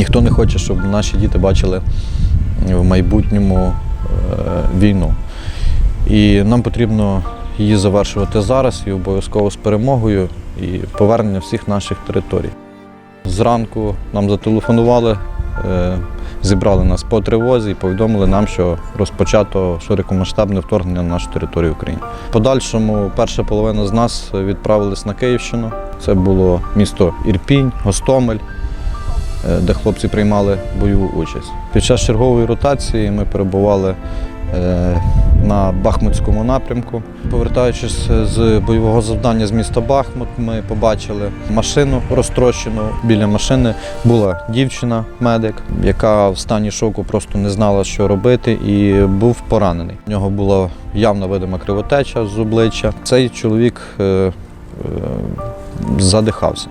Ніхто не хоче, щоб наші діти бачили в майбутньому е, війну. І нам потрібно її завершувати зараз і обов'язково з перемогою і повернення всіх наших територій. Зранку нам зателефонували, е, зібрали нас по тривозі і повідомили нам, що розпочато широкомасштабне вторгнення на нашу територію України. В подальшому перша половина з нас відправились на Київщину. Це було місто Ірпінь, Гостомель, де хлопці приймали бойову участь. Під час чергової ротації ми перебували е, на Бахмутському напрямку. Повертаючись з бойового завдання з міста Бахмут, ми побачили машину розтрощену. Біля машини була дівчина, медик, яка в стані шоку просто не знала, що робити, і був поранений. У нього була явна видима кривотеча з обличчя. Цей чоловік е, е, задихався.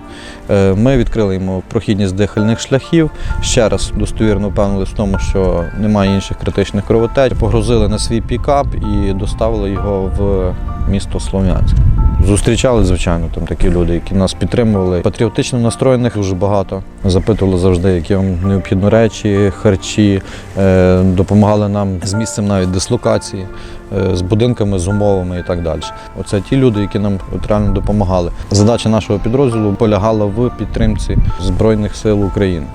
Е, Ми відкрили йому прохідність дихальних шляхів. Ще раз достовірно впевнилися в тому, що немає інших критичних кровотеч. Погрузили на свій пікап і доставили його в місто Слов'янськ. Зустрічали, звичайно, там такі люди, які нас підтримували. Патріотично настроєних дуже багато. Запитували завжди, які вам необхідні речі, харчі, е, допомагали нам з місцем навіть дислокації, е, з будинками, з умовами і так далі. Оце ті люди, які нам реально допомагали. Задача нашого підрозділу полягала в підтримці Збройних сил України,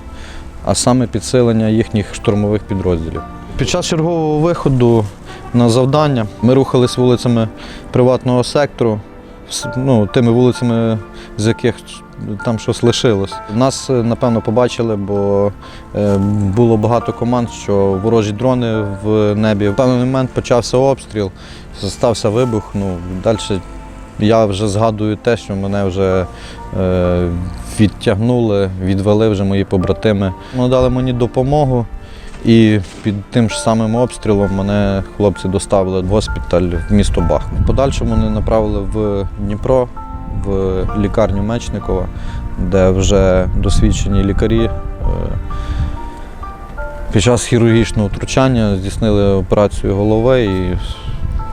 а саме підсилення їхніх штурмових підрозділів. Під час чергового виходу на завдання ми рухались вулицями приватного сектору, ну, тими вулицями, з яких там щось лишилось. Нас, е, напевно, побачили, бо е, було багато команд, що ворожі дрони в небі. В певний момент почався обстріл, стався вибух. Ну, далі я вже згадую те, що мене вже е, відтягнули, відвели вже мої побратими. Вони дали мені допомогу. І під тим ж самим обстрілом мене хлопці доставили в госпіталь в місто Бахмут. В Подальшому мене направили в Дніпро, в лікарню Мечникова, де вже досвідчені лікарі е, під час хірургічного втручання здійснили операцію голови і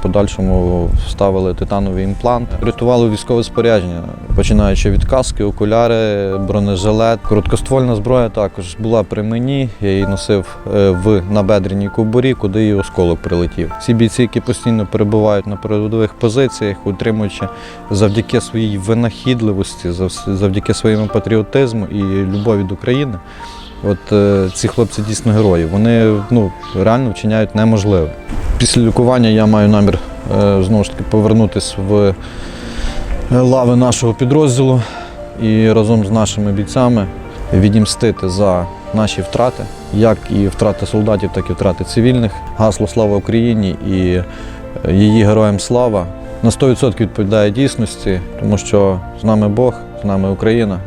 подальшому вставили титановий імплант. Рятували військове спорядження, починаючи від каски, окуляри, бронежилет. Короткоствольна зброя також була при мені. Я її носив е, в набедреній кобурі, куди її осколок прилетів. Всі бійці, які постійно перебувають на передових позиціях, утримуючи завдяки своїй винахідливості, завдяки своєму патріотизму і любові до України. От е, ці хлопці дійсно герої. Вони ну, реально вчиняють неможливе. Після лікування я маю намір е, знову ж таки повернутися в е, лави нашого підрозділу і разом з нашими бійцями відімстити за наші втрати, як і втрати солдатів, так і втрати цивільних. Гасло Слава Україні і е, її героям слава на 100% відповідає дійсності, тому що з нами Бог, з нами Україна.